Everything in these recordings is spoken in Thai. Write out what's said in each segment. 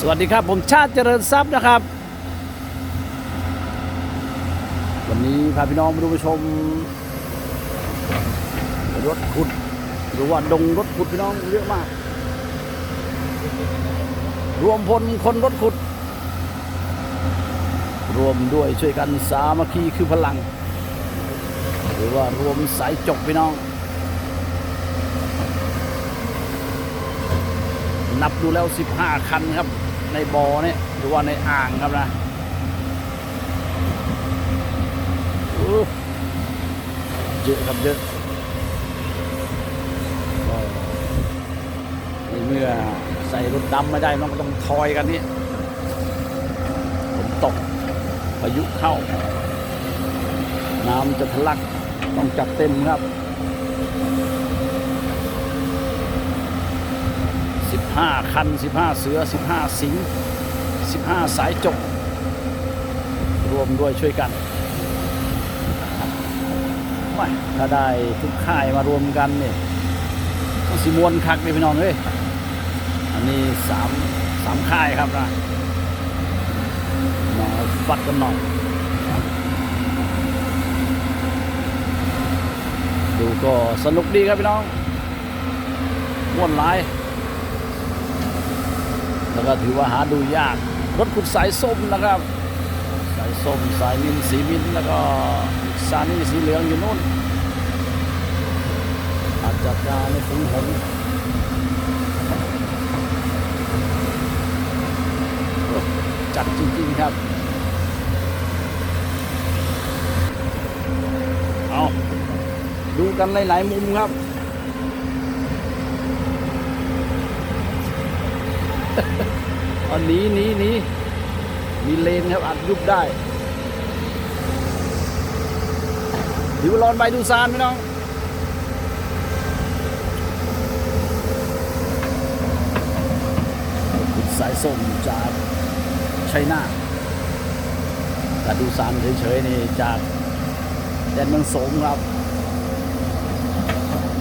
สวัสดีครับ ผมชาติเจริญทรัพย์นะครับ วันนี้พาพี่น้องมาดูไปชม รถขุด หรือว่าดงรถขุดพี่น้องเยอะมาก รวมพลคนรถขุด รวมด้วยช่วยกันสามัคคีคือพลัง หรือว่ารวมสายจกพี่น้องนับดูแล้ว 15 คันครับ ในบอ่อเนี่ยหรือว่าในอ่างครับนะโอ้เยอะครับเยอะก็ในเมื่อใส่รถดำไม่ได้น้องก็ต้องทอยกันนี่ฝนตกพายุเข้า น้ำจะทะลักต้องจัดเต็มครับ 15 คัน 15 เสือ 15 สิงห์15 สายจกรวมด้วยช่วยกันไม่ถ้าได้ทุกค่ายมารวมกันเนี่ยต้องสิมวนคักเลยพี่น้องเฮ้ยอันนี้สามสามค่ายครับนะมาฟัดกันหน่อยดูก็สนุกดีครับพี่น้องม่วนหลาย แล้วก็ถือว่าหาดูยาก รถขุดสายส้มนะครับ สายส้มสายมินสีมินแล้วก็ซานี่สีเหลืองอยู่นู่นอาจจะการในฝูงหงจัดจริงๆครับ เอาดูกันหลายๆมุมครับ อันนี้นี้นี้มีเลนครับอัดยุบได้ดิวรอนไปดูซานพี่น้องสายส้มจากชัยนาทแต่ดูซานเฉยๆนี่จากแดนเมืองสงครับ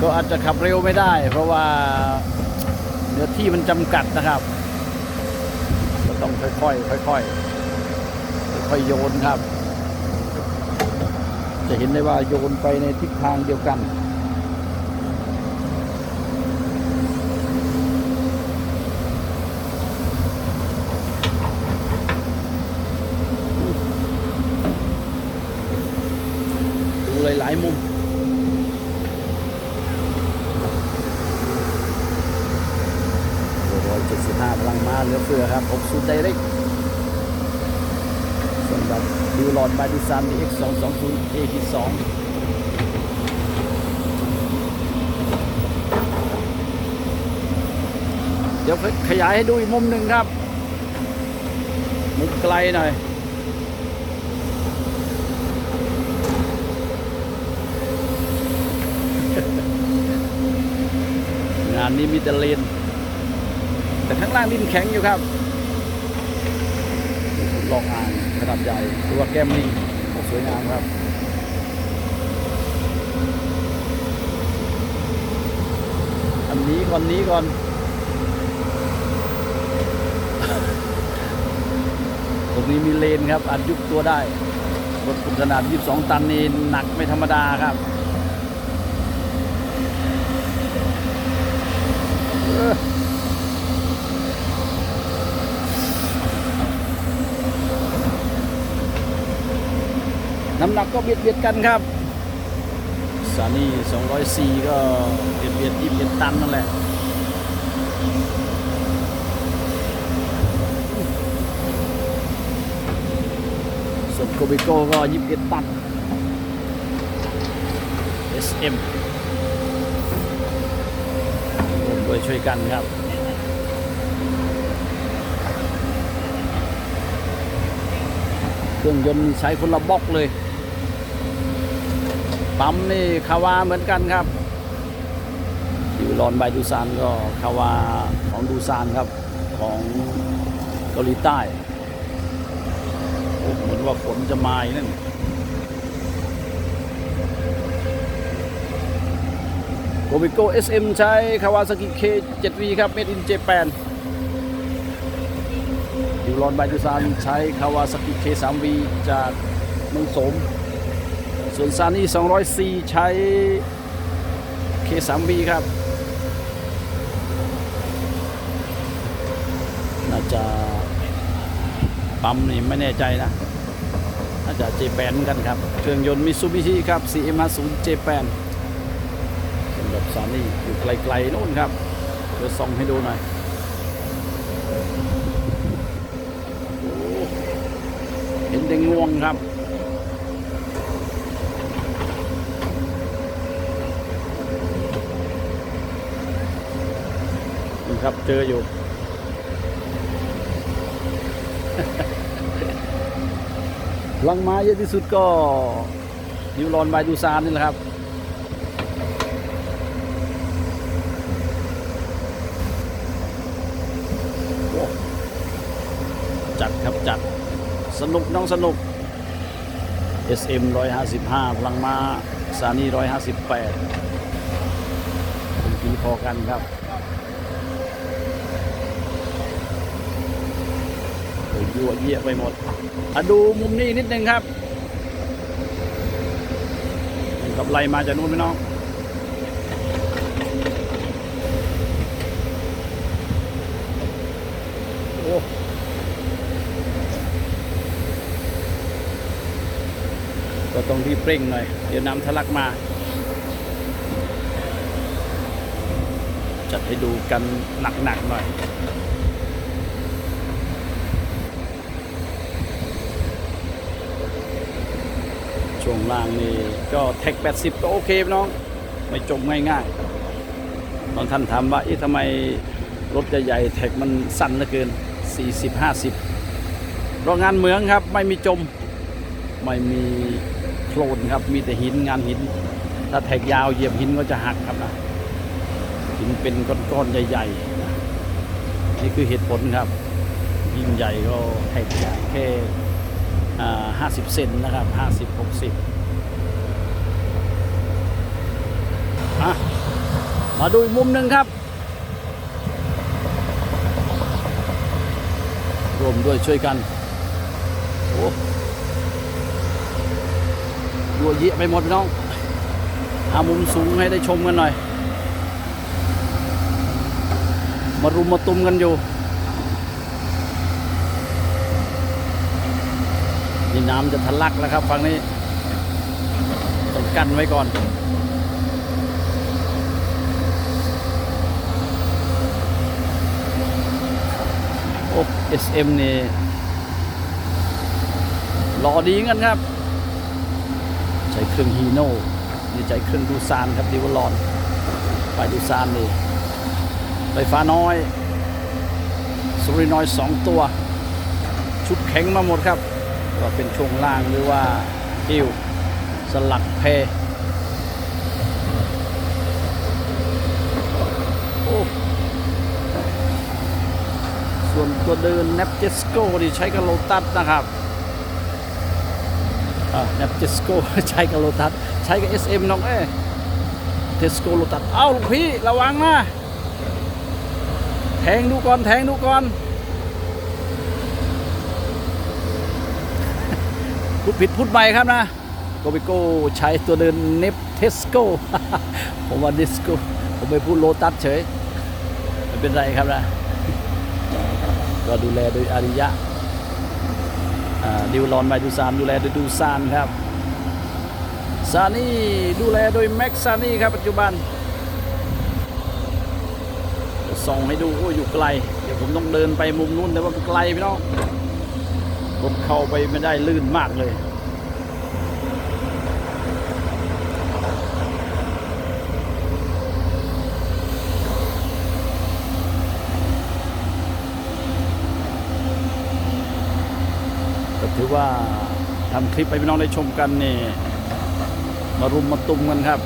ก็อาจจะขับเร็วไม่ได้ เพราะว่าเนื้อที่มันจำกัดนะครับ ต้องค่อยๆค่อยๆค่อยๆโยนครับ จะเห็นได้ว่าโยนไปในทิศทางเดียวกันดูหลายๆมุม ร้อยเจ็ดสิบห้าพลังม้าเหลือเฟือครับ6สูตรไดเรกสำหรับดิวลอดบายดิซานดีเอ็กสองสองศูนเอพีสองเดี๋ยวขยายให้ดูอีกมุมหนึ่งครับ มุมไกลหน่อยงานนี้มีแต่เลน แต่ข้างล่างดินแข็งอยู่ครับลองอ่างขนาดใหญ่หรือว่าแก้มลิงโอ้สวยงามครับอันนี้ก่อนนี้ก่อนตรงนี้มีเลนครับอาจยุบตัวได้รถขุนขนาด 22 ตันนี่หนักไม่ธรรมดาครับเออ น้ำหนักก็เบียดเบียดกันครับซานี่204 ก็เบียดเบียดยี่สิบตันนั่นแหละส่วนโกบิโก้ก็21ตัน SM ร่วมด้วยช่วยกันครับเครื่องยนต์ใช้คนละบล็อกเลย ปั๊มนี่คาวาเหมือนกันครับอยู่รอนบายดูซานก็คาวาของดูซานครับของเกาหลีใต้โอ้เหมือนว่าฝนจะมาอีกนั่นโกบิโก้ SM ใช้คาวาซากิ K7V ครับ Made in Japan ดิวลอนไบดูซานใช้คาวาซากิ K3V จากเมืองสม ส่วนซานี่ 200C ใช้ K3V ครับ น่าจะปั๊มนี่ไม่แน่ใจนะ น่าจะเจแปนกันครับ เครื่องยนต์มิซูบิชิครับ CM50 เจแปนสำหรับซานี่อยู่ไกลๆโน่นครับเดี๋ยวส่องให้ดูหน่อยเห็นแต่งวงครับ ครับเจออยู่ ลังม้าเยอะที่สุดก็ดิวลอนบายดูซานนี่แหละครับจัดครับจัดสนุกน้องสนุก SM 155พลังมาซานี่158เป็นปีพอกันครับ โอ้ ยยั่วเยี่ยไปหมดอะดูมุมนี้นิดนึงครับกับไลมาจากนู้นพี่น้องโอ้ก็ต้องรีบเร่งหน่อย เดี๋ยวน้ำทะลักมา จัดให้ดูกันหนักๆหน่อย ช่วงล่างนี่ก็แท็ก 80 ก็โอเคพี่น้อง ไม่จมง่ายๆบางท่านถามว่าเอ๊ะทำไมรถใหญ่ๆแท็กมันสั้นเหลือเกิน 40 50เพราะงานเหมืองครับไม่มีจม ไม่มีโคลนครับ มีแต่หินงานหิน ถ้าแท็กยาวเหยียบหินก็จะหักครับนะหินเป็นก้อนๆใหญ่ๆนะนี่คือเหตุผลครับยิ่งใหญ่ก็แท็กแค่ ห้าสิบเซนนะครับห้าสิบหกสิบมาดูอีกมุมหนึ่งครับ รวมด้วยช่วยกันโอ้ยัวเยะไปหมดพี่น้องหามุมสูงให้ได้ชมกันหน่อย มารุมมาตุมกันอยู่ นี่น้ำจะทะลักแล้วครับฝั่งนี้ต้องกั้นไว้ก่อนโอ้ SM นี่หล่อดีกันครับ ใช้เครื่องฮีโน่นี่ใช้เครื่องดูซานครับดิวลอน ไปดูซานนี่ไฟฟ้าน้อยสุริน้อยสองตัว ชุดแข็งมาหมดครับ ก็เป็นช่วงล่างหรือว่าหิวสลักเพส่วนตัวเดิน n น p เจสโกนี่ใช้กับโลตัสนะครับเนปเจสโกใช้กับโลตัสใช้กับ SM น้องเอ้เทสโกโลตัสเอ้าลูกพี่ระวังนะแทงดูก่อนแทงดูก่อน พูด ผิดพูดใหม่ครับนะโกบิโก้ใช้ตัวเดินเนปเทสโก้ผมว่าดิสโก้ผมไปพูดโลตัสเฉยไม่เป็นไรครับนะ ก็ดูแลโดยอาริยะดิวลอนไมดูซานดูแลโดยดูซานครับซานี่ดูแลโดยแม็กซานี่ครับปัจจุบันส่องให้ดูโอ้ยอยู่ไกล เดี๋ยวผมต้องเดินไปมุมนู้นแต่ว่าไกลพี่น้องรถเข้าไปไม่ได้ลื่นมากเลยือว่าทำคลิปให้พี่น้องได้ชมกันนี่มารุมมาตุมกันครับ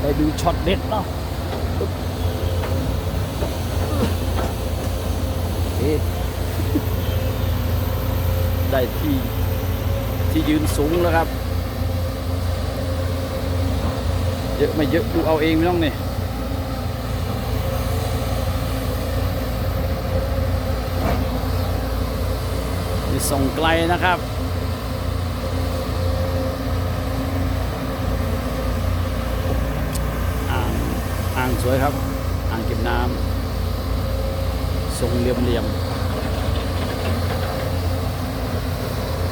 ไปดูช็อตเด็ดเนาะได้ที่ที่ยืนสูงแล้วครับ เยอะไม่เยอะดูเอาเองไม่ต้องนี่ ส่งไกลนะครับ อ่างอ่างสวยครับ อ่างเก็บน้ำทรงเหลี่ยมๆ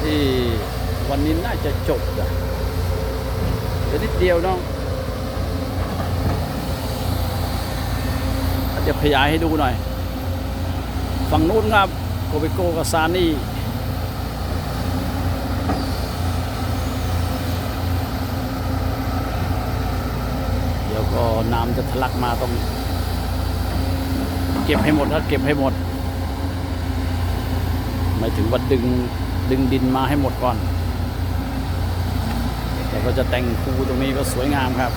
ที่วันนี้น่าจะจบอะเดี๋ยวนิดเดียวเน้องจจะขยายให้ดูหน่อย ฝั่งนู้นครับโกเบโกกับซานี่ เดี๋ยว ก็น้ำจะทะลักมาต้อง เก็บให้หมดครับเก็บให้หมดหมายถึงว่าดึงดึงดินมาให้หมดก่อนแล้วก็จะแต่งคูตรงนี้ก็สวยงามครับ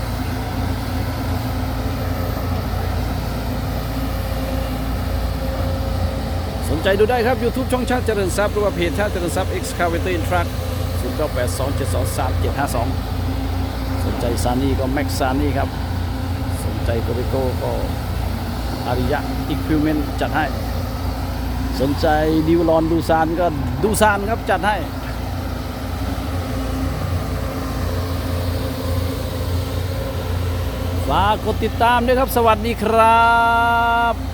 สนใจดูได้ครับ YouTube ช่องชาติเจริญทรัพย์หรือว่าเพจชาติเจริญทรัพย์ Excavator in Truck 0 9 8 2 7 2 3 7 5 2 สนใจซานี่ก็แม็กซานี่ครับ ใจโกริโกก็อาริยะอิควิเมนจัดให้ สนใจดิวลอนดูซานก็ดูซานครับจัดให้ฝากกดติดตามด้วยครับ สวัสดีครับ